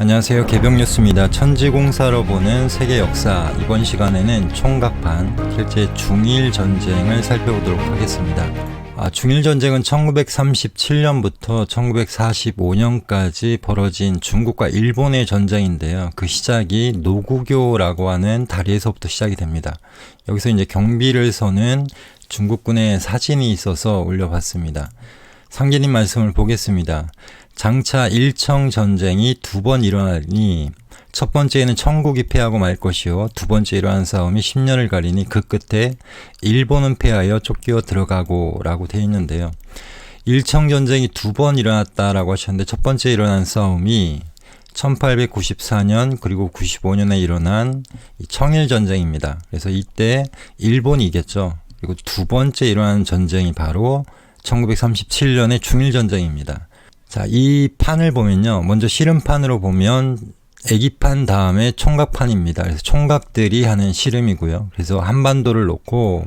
안녕하세요. 개병뉴스입니다. 천지공사로 보는 세계 역사. 이번 시간에는 총각판, 실제 중일 전쟁을 살펴보도록 하겠습니다. 아, 중일 전쟁은 1937년부터 1945년까지 벌어진 중국과 일본의 전쟁인데요. 그 시작이 노구교라고 하는 다리에서부터 시작이 됩니다. 여기서 이제 경비를 서는 중국군의 사진이 있어서 올려봤습니다. 상계님 말씀을 보겠습니다. 장차 일청 전쟁이 두 번 일어나니 첫 번째는 청국이 패하고 말 것이요 두 번째 일어난 싸움이 10년을 가리니 그 끝에 일본은 패하여 쫓겨 들어가고라고 돼 있는데요. 일청 전쟁이 두 번 일어났다라고 하셨는데 첫 번째 일어난 싸움이 1894년 그리고 95년에 일어난 청일 전쟁입니다. 그래서 이때 일본이 이겼죠. 그리고 두 번째 일어난 전쟁이 바로 1937년의 중일 전쟁입니다. 자, 이 판을 보면요. 먼저 씨름판으로 보면 애기판 다음에 총각판입니다. 그래서 총각들이 하는 씨름이고요. 그래서 한반도를 놓고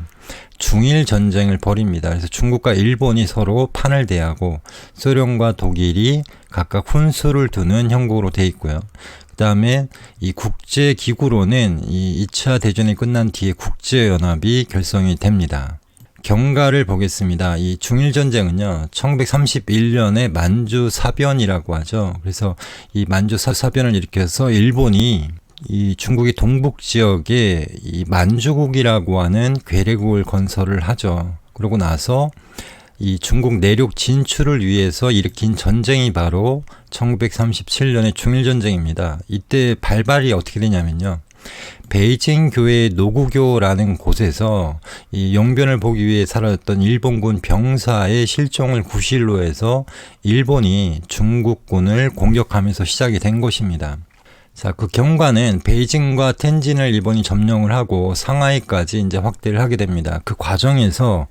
중일 전쟁을 벌입니다. 그래서 중국과 일본이 서로 판을 대하고 소련과 독일이 각각 훈수를 두는 형국으로 돼 있고요. 그 다음에 이 국제 기구로는 이 2차 대전이 끝난 뒤에 국제 연합이 결성이 됩니다. 경과를 보겠습니다. 이 중일 전쟁은요, 1931년에 만주 사변이라고 하죠. 그래서 이 만주 사변을 일으켜서 일본이 이 중국의 동북 지역에 이 만주국이라고 하는 괴뢰국을 건설을 하죠. 그러고 나서 이 중국 내륙 진출을 위해서 일으킨 전쟁이 바로 1937년의 중일 전쟁입니다. 이때 발발이 어떻게 되냐면요. 베이징 교회 노구교라는 곳에서 이 용변을 보기 위해 사라졌던 일본군 병사의 실종을 구실로 해서 일본이 중국군을 공격하면서 시작이 된 것입니다. 자, 그 경과는 베이징과 텐진을 일본이 점령을 하고 상하이까지 이제 확대를 하게 됩니다. 그 과정에서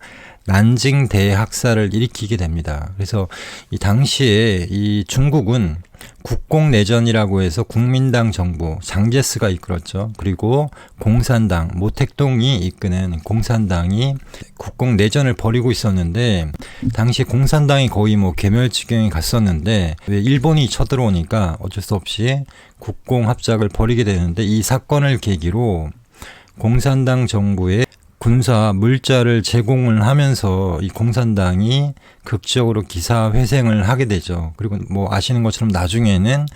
난징 대학살을 일으키게 됩니다. 그래서 이 당시에 이 중국은 국공내전이라고 해서 국민당 정부 장제스가 이끌었죠. 그리고 공산당 모택동이 이끄는 공산당이 국공내전을 벌이고 있었는데 당시 공산당이 거의 뭐 개멸지경에 갔었는데 왜 일본이 쳐들어오니까 어쩔 수 없이 국공합작을 벌이게 되는데 이 사건을 계기로 공산당 정부의 군사 물자를 제공을 하면서 이 공산당이 극적으로 기사 회생을 하게 되죠. 그리고 뭐 아시는 것처럼 나중에는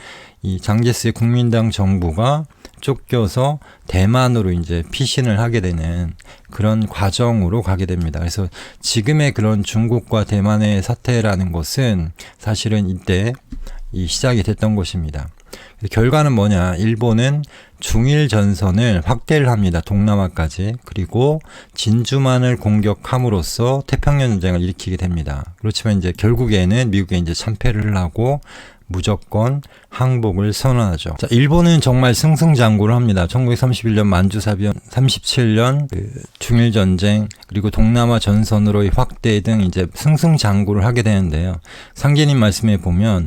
이 장제스의 국민당 정부가 쫓겨서 대만으로 이제 피신을 하게 되는 그런 과정으로 가게 됩니다. 그래서 지금의 그런 중국과 대만의 사태라는 것은 사실은 이때 이 시작이 됐던 것입니다. 결과는 뭐냐? 일본은 중일 전선을 확대를 합니다. 동남아까지. 그리고 진주만을 공격함으로써 태평양 전쟁을 일으키게 됩니다. 그렇지만 이제 결국에는 미국에 이제 참패를 하고 무조건 항복을 선언하죠. 자, 일본은 정말 승승장구를 합니다. 1931년 만주사변, 37년 그 중일 전쟁, 그리고 동남아 전선으로의 확대 등 이제 승승장구를 하게 되는데요. 상계님 말씀에 보면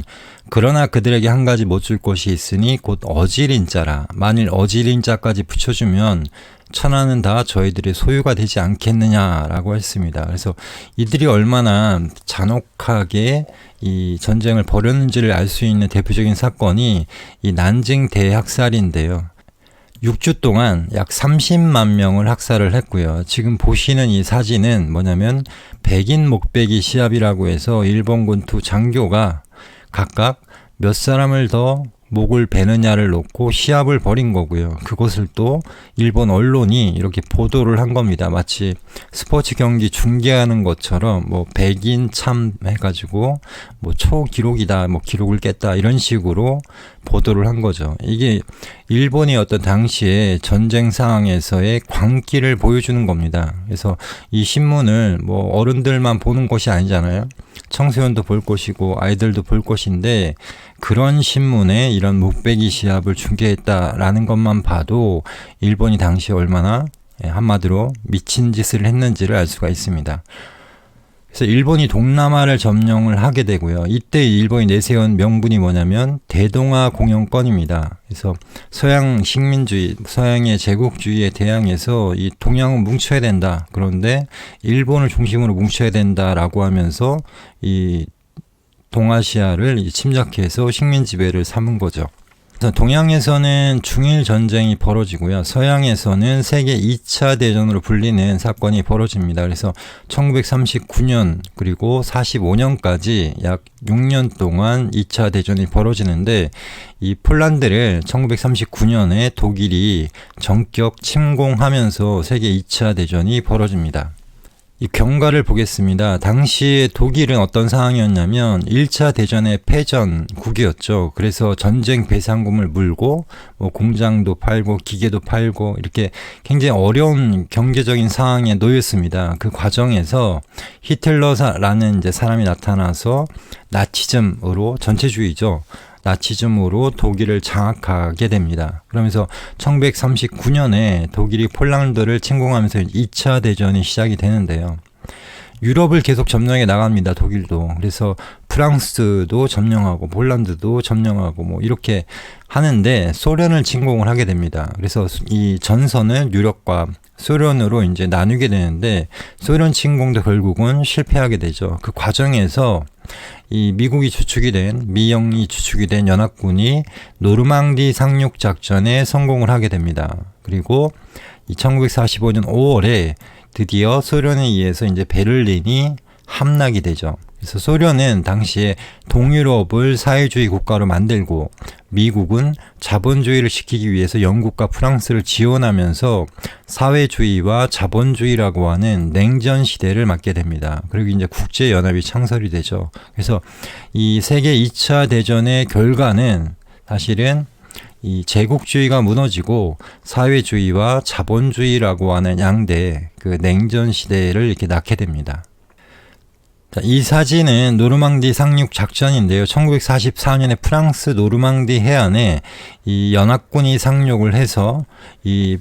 그러나 그들에게 한 가지 못 줄 것이 있으니 곧 어지린자라. 만일 어지린자까지 붙여주면 천하는 다 저희들의 소유가 되지 않겠느냐라고 했습니다. 그래서 이들이 얼마나 잔혹하게 이 전쟁을 벌였는지를 알 수 있는 대표적인 사건이 이 난징 대학살인데요. 6주 동안 약 30만 명을 학살을 했고요. 지금 보시는 이 사진은 뭐냐면 백인 목베기 시합이라고 해서 일본군 두 장교가 각각 몇 사람을 더 목을 베느냐를 놓고 시합을 벌인 거고요. 그것을 또 일본 언론이 이렇게 보도를 한 겁니다. 마치 스포츠 경기 중계하는 것처럼 뭐 백인 참 해가지고 뭐 초기록이다, 뭐 기록을 깼다 이런 식으로 보도를 한 거죠. 이게 일본이 어떤 당시에 전쟁 상황에서의 광기를 보여주는 겁니다. 그래서 이 신문을 뭐 어른들만 보는 것이 아니잖아요. 청소년도 볼 것이고 아이들도 볼 것인데 그런 신문에 이런 묵배기 시합을 중계했다라는 것만 봐도 일본이 당시 얼마나 예, 한마디로 미친 짓을 했는지를 알 수가 있습니다. 그래서 일본이 동남아를 점령을 하게 되고요. 이때 일본이 내세운 명분이 뭐냐면 대동아 공영권입니다. 그래서 서양 식민주의, 서양의 제국주의에 대항해서 이 동양은 뭉쳐야 된다. 그런데 일본을 중심으로 뭉쳐야 된다라고 하면서 이 동아시아를 침략해서 식민 지배를 삼은 거죠. 동양에서는 중일 전쟁이 벌어지고요. 서양에서는 세계 2차 대전으로 불리는 사건이 벌어집니다. 그래서 1939년 그리고 45년까지 약 6년 동안 2차 대전이 벌어지는데 이 폴란드를 1939년에 독일이 전격 침공하면서 세계 2차 대전이 벌어집니다. 이 경과를 보겠습니다. 당시에 독일은 어떤 상황이었냐면 1차 대전의 패전국이었죠. 그래서 전쟁 배상금을 물고 뭐 공장도 팔고 기계도 팔고 이렇게 굉장히 어려운 경제적인 상황에 놓였습니다. 그 과정에서 히틀러라는 이제 사람이 나타나서 나치즘으로 전체주의죠. 나치즘으로 독일을 장악하게 됩니다. 그러면서 1939년에 독일이 폴란드를 침공하면서 2차 대전이 시작이 되는데요. 유럽을 계속 점령해 나갑니다. 독일도. 그래서 프랑스도 점령하고 폴란드도 점령하고 뭐 이렇게 하는데 소련을 침공을 하게 됩니다. 그래서 이 전선을 유럽과 소련으로 이제 나누게 되는데 소련 침공도 결국은 실패하게 되죠. 그 과정에서 이 미국이 주축이 된 미영이 주축이 된 연합군이 노르망디 상륙 작전에 성공을 하게 됩니다. 그리고 1945년 5월에 드디어 소련에 의해서 이제 베를린이 함락이 되죠. 그래서 소련은 당시에 동유럽을 사회주의 국가로 만들고 미국은 자본주의를 시키기 위해서 영국과 프랑스를 지원하면서 사회주의와 자본주의라고 하는 냉전 시대를 맞게 됩니다. 그리고 이제 국제 연합이 창설이 되죠. 그래서 이 세계 2차 대전의 결과는 사실은 이 제국주의가 무너지고 사회주의와 자본주의라고 하는 양대 그 냉전 시대를 이렇게 낳게 됩니다. 자, 이 사진은 노르망디 상륙 작전인데요. 1944년에 프랑스 노르망디 해안에 이 연합군이 상륙을 해서 이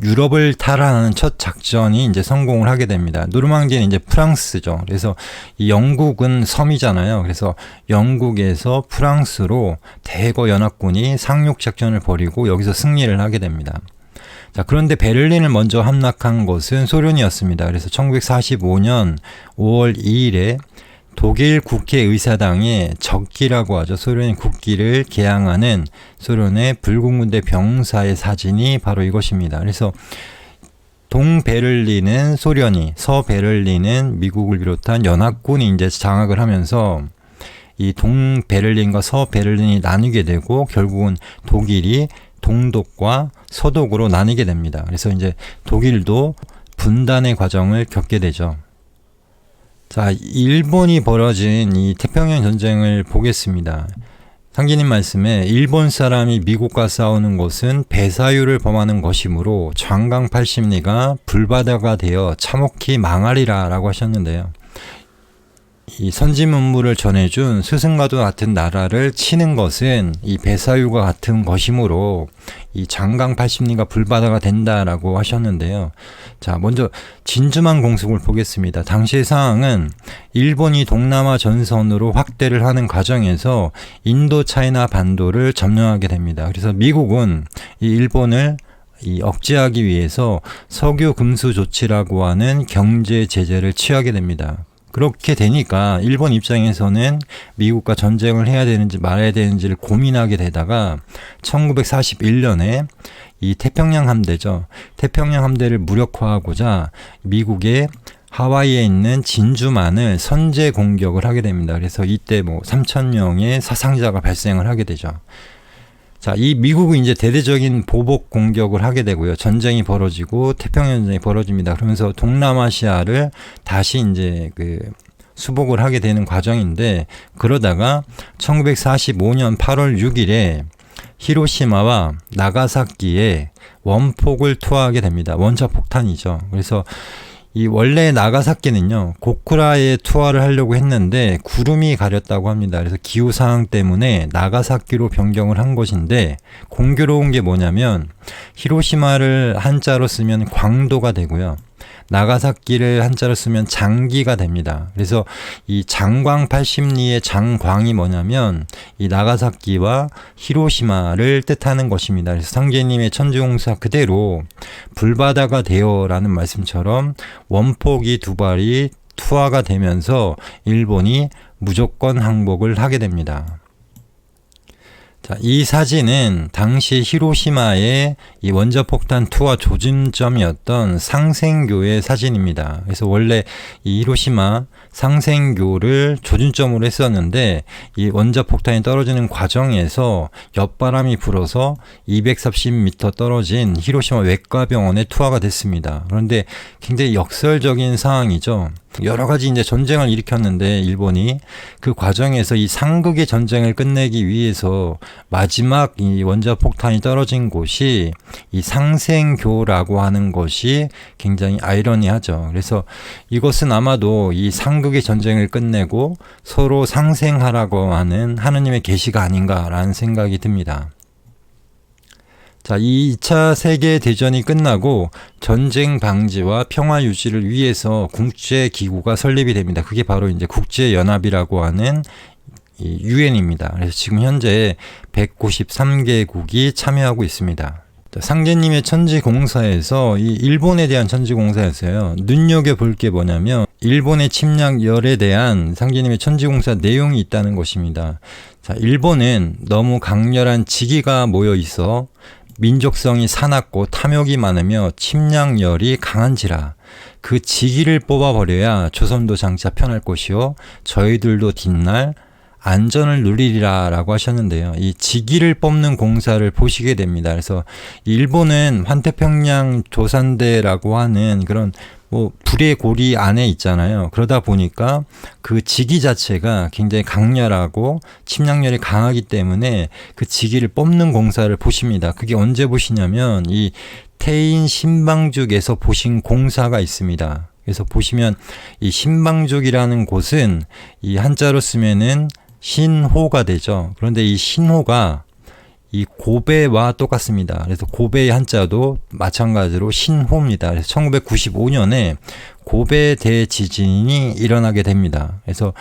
유럽을 탈환하는 첫 작전이 이제 성공을 하게 됩니다. 노르망디는 이제 프랑스죠. 그래서 이 영국은 섬이잖아요. 그래서 영국에서 프랑스로 대거 연합군이 상륙 작전을 벌이고 여기서 승리를 하게 됩니다. 자, 그런데 베를린을 먼저 함락한 것은 소련이었습니다. 그래서 1945년 5월 2일에 독일 국회의사당에 적기라고 하죠. 소련의 국기를 개항하는 소련의 불국문대 병사의 사진이 바로 이것입니다. 그래서 동베를린은 소련이, 서베를린은 미국을 비롯한 연합군이 이제 장악을 하면서 이 동베를린과 서베를린이 나뉘게 되고 결국은 독일이 동독과 서독으로 나뉘게 됩니다. 그래서 이제 독일도 분단의 과정을 겪게 되죠. 자, 일본이 벌어진 이 태평양 전쟁을 보겠습니다. 상기님 말씀에 일본 사람이 미국과 싸우는 것은 배사유를 범하는 것이므로 장강 팔십리가 불바다가 되어 참혹히 망하리라 라고 하셨는데요. 이 선지 문물을 전해준 스승과도 같은 나라를 치는 것은 이 배사유가 같은 것이므로 이 장강 80리가 불바다가 된다라고 하셨는데요. 자, 먼저 진주만 공습을 보겠습니다. 당시의 상황은 일본이 동남아 전선으로 확대를 하는 과정에서 인도 차이나 반도를 점령하게 됩니다. 그래서 미국은 이 일본을 이 억제하기 위해서 석유 금수 조치라고 하는 경제 제재를 취하게 됩니다. 그렇게 되니까 일본 입장에서는 미국과 전쟁을 해야 되는지 말아야 되는지를 고민하게 되다가 1941년에 이 태평양 함대죠. 태평양 함대를 무력화하고자 미국의 하와이에 있는 진주만을 선제 공격을 하게 됩니다. 그래서 이때 뭐 3천 명의 사상자가 발생을 하게 되죠. 자, 이 미국은 이제 대대적인 보복 공격을 하게 되고요. 전쟁이 벌어지고 태평양 전쟁이 벌어집니다. 그러면서 동남아시아를 다시 이제 그 수복을 하게 되는 과정인데 그러다가 1945년 8월 6일에 히로시마와 나가사키에 원폭을 투하하게 됩니다. 원자 폭탄이죠. 그래서 이 원래 나가사키는요 고쿠라에 투하를 하려고 했는데 구름이 가렸다고 합니다. 그래서 기후 상황 때문에 나가사키로 변경을 한 것인데 공교로운 게 뭐냐면 히로시마를 한자로 쓰면 광도가 되고요. 나가사키를 한자로 쓰면 장기가 됩니다. 그래서 이 장광 80리의 장광이 뭐냐면 이 나가사키와 히로시마를 뜻하는 것입니다. 그래서 상제님의 천지공사 그대로 불바다가 되어라는 말씀처럼 원폭이 두 발이 투하가 되면서 일본이 무조건 항복을 하게 됩니다. 자, 이 사진은 당시 히로시마의 이 원자폭탄 투하 조준점이었던 상생교의 사진입니다. 그래서 원래 이 히로시마 상생교를 조준점으로 했었는데 이 원자폭탄이 떨어지는 과정에서 옆바람이 불어서 230m 떨어진 히로시마 외과병원에 투하가 됐습니다. 그런데 굉장히 역설적인 상황이죠. 여러 가지 이제 전쟁을 일으켰는데 일본이 그 과정에서 이 상극의 전쟁을 끝내기 위해서 마지막 이 원자 폭탄이 떨어진 곳이 이 상생교라고 하는 것이 굉장히 아이러니하죠. 그래서 이것은 아마도 이 상극의 전쟁을 끝내고 서로 상생하라고 하는 하느님의 계시가 아닌가라는 생각이 듭니다. 자, 이 2차 세계 대전이 끝나고 전쟁 방지와 평화 유지를 위해서 국제 기구가 설립이 됩니다. 그게 바로 이제 국제 연합이라고 하는 이 유엔입니다. 그래서 지금 현재 193개국이 참여하고 있습니다. 자, 상제님의 천지공사에서 이 일본에 대한 천지공사였어요. 눈여겨 볼 게 뭐냐면 일본의 침략열에 대한 상제님의 천지공사 내용이 있다는 것입니다. 자, 일본은 너무 강렬한 지기가 모여 있어 민족성이 사납고 탐욕이 많으며 침략열이 강한지라 그 지기를 뽑아버려야 조선도 장차 편할 것이요 저희들도 뒷날 안전을 누리리라라고 하셨는데요. 이 지기를 뽑는 공사를 보시게 됩니다. 그래서 일본은 환태평양 조산대라고 하는 그런 뭐 불의 고리 안에 있잖아요. 그러다 보니까 그 지기 자체가 굉장히 강렬하고 침략력이 강하기 때문에 그 지기를 뽑는 공사를 보십니다. 그게 언제 보시냐면 이 태인 신방죽에서 보신 공사가 있습니다. 그래서 보시면 이 신방죽이라는 곳은 이 한자로 쓰면은 신호가 되죠. 그런데 이 신호가 이 고배와 똑같습니다. 그래서 고배의 한자도 마찬가지로 신호입니다. 그래서 1995년에 고배 대지진이 일어나게 됩니다. 그래서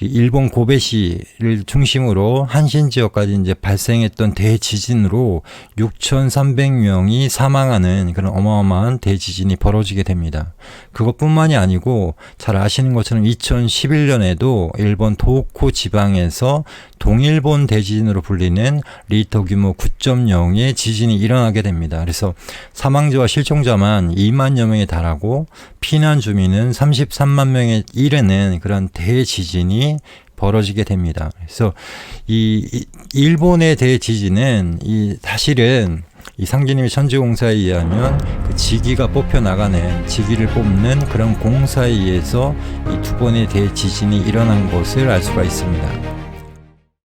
이 일본 고베시를 중심으로 한신 지역까지 이제 발생했던 대지진으로 6,300명이 사망하는 그런 어마어마한 대지진이 벌어지게 됩니다. 그것뿐만이 아니고 잘 아시는 것처럼 2011년에도 일본 도호쿠 지방에서 동일본 대지진으로 불리는 리터 규모 9.0의 지진이 일어나게 됩니다. 그래서 사망자와 실종자만 2만여 명에 달하고 피난 주민은 33만 명에 이르는 그런 대지진이 벌어지게 됩니다. 그래서 이, 이 일본의 대지진은 이 사실은 이 상기님의 천지공사에 의하면 그 지기가 뽑혀 나가는 지기를 뽑는 그런 공사에 의해서 이 두 번의 대지진이 일어난 것을 알 수가 있습니다.